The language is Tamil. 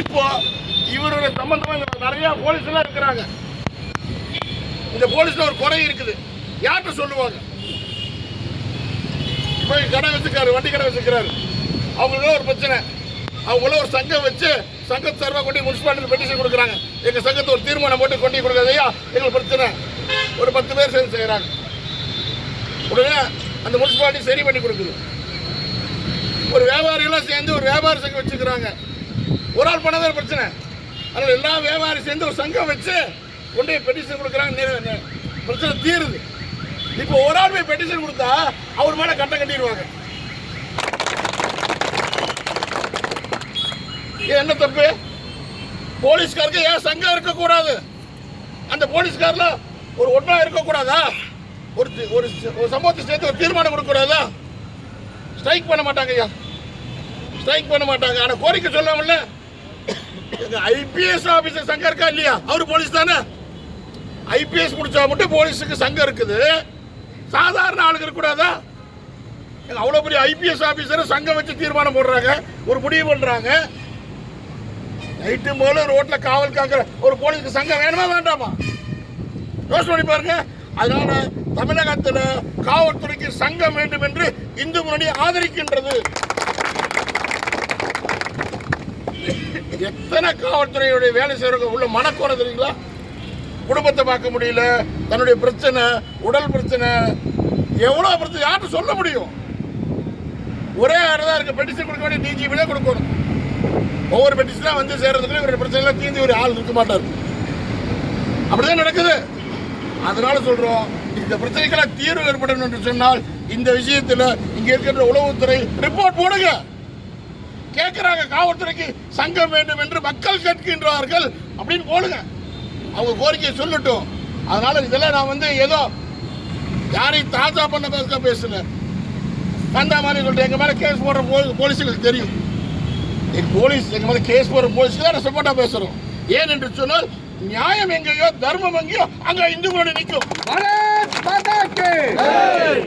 இப்போ இவருடைய சம்பந்தமாக நிறைய போலீஸ் எல்லாம் இருக்கிறாங்க. இந்த போலீஸ்ல ஒரு குறை இருக்குது. யார்கிட்ட சொல்லுவாங்க? இப்போ கடை வச்சுக்காரு வண்டி கடை வச்சுக்கிறாரு. அவங்களுக்கு ஒரு பிரச்சனை. அவங்களும் ஒரு சங்கம் வச்சு சங்கத்து சார்பாக கொண்டு முனிசிபாலிட்டி பெட்டிஷன் கொடுக்குறாங்க. எங்க சங்கத்தை ஒரு தீர்மானம் போட்டு கொண்டு கொடுக்காது எங்களுக்கு பிரச்சனை. ஒரு பத்து பேர் சேர்ந்து செய்கிறாங்க உடனே அந்த முனிசிபாலிட்டி சரி பண்ணி கொடுக்குது. ஒரு வியாபாரியெல்லாம் சேர்ந்து ஒரு வியாபார சங்கம் வச்சுக்கிறாங்க. ஒரு ஆள் பண்ணதான் பிரச்சனை. அதனால் எல்லா வியாபாரி சேர்ந்து ஒரு சங்கம் வச்சு கொண்டு போய் பெட்டிஷன் கொடுக்குறாங்க. பிரச்சனை தீருது. இப்போ ஒரு ஆள் போய் பெட்டிஷன் கொடுத்தா அவர் மேலே கட்டம் கட்டிடுவாங்க. என்ன தப்பு? போலீஸ்காருக்கு ஏன் சங்கம் இருக்கக்கூடாது? அந்த போலீஸ்காரில் ஒரு ஒன்றா இருக்கக்கூடாதா? ஒரு ஒரு ஒரு சம்பவத்தை சேர்த்து ஒரு தீர்மானம் கொடுக்கக்கூடாதா? ஸ்ட்ரைக் பண்ண மாட்டாங்க ஐயா. ஸ்ட்ரைக் பண்ண மாட்டாங்க. ஆனால் கோரிக்கை சொல்லாமல்ல. எங்க ஐபிஎஸ் ஆபீசர் சங்கம் இருக்கா இல்லையா? அவர் போலீஸ் தானே? ஐபிஎஸ் முடிச்சா மட்டும் போலீஸுக்கு சங்கம் இருக்குது. சாதாரண ஆளுங்க இருக்கக்கூடாதா? அவ்வளோ பெரிய ஐபிஎஸ் ஆபீசர் சங்கம் வச்சு தீர்மானம் போடுறாங்க. ஒரு முடிவு பண்றாங்க. நைட்டு போல ரோட்டில் காவல் காக்கிற ஒரு போலீஸ்க்கு சங்கம் வேணுமா வேண்டாமா? யோசனை பண்ணி பாருங்க. அதனால தமிழகத்தில் காவல்துறைக்கு சங்கம் வேண்டும் என்று இந்து முன்னணி ஆதரிக்கின்றது. எத்தனை காவல்துறையுடைய வேலை செய்யறவங்க உள்ள மனக்குறை தெரியுங்களா? குடும்பத்தை பார்க்க முடியல தன்னுடைய பிரச்சனை உடல் பிரச்சனை எவ்வளோ பிரச்சனை யார்கிட்ட சொல்ல முடியும்? ஒரே ஆள் தான் பெட்டிஷன் கொடுக்க வேண்டிய டிஜிபி தான் கொடுக்கணும். ஒவ்வொரு பெட்டிஷனாக வந்து சேர்றதுக்குள்ள இவருடைய பிரச்சனை எல்லாம் தீர்ந்து ஒரு ஆள் இருக்க மாட்டார். அப்படிதான் நடக்குது. அதனால சொல்கிறோம் இந்த பிரச்சனைக்கெல்லாம் தீர்வு ஏற்படும் என்று சொன்னால் இந்த விஷயத்தில் இங்கே இருக்கின்ற உளவுத்துறை ரிப்போர்ட் போடுங்க. கேட்கிறாங்க காவல்துறைக்கு சங்கம் வேண்டும் என்று மக்கள் கேட்கின்றார்கள் அப்படின்னு போடுங்க. அவங்க கோரிக்கையை சொல்லட்டும். அதனால இதெல்லாம் நான் வந்து ஏதோ யாரையும் தாஜா பண்ண பேச பேசல அந்த மாதிரி சொல்லிட்டு எங்க மேலே கேஸ் போடுற போ- போலீஸுங்களுக்கு தெரியும். எங்க போலீஸ் எங்க மேல கேஸ் போடுற போலீஸுக்கு தான் சப்போர்ட்டா பேசுறோம். ஏன் என்று சொன்னால் நியாயம் எங்கேயோ தர்மம் எங்கேயோ அங்க இந்து நிற்கும்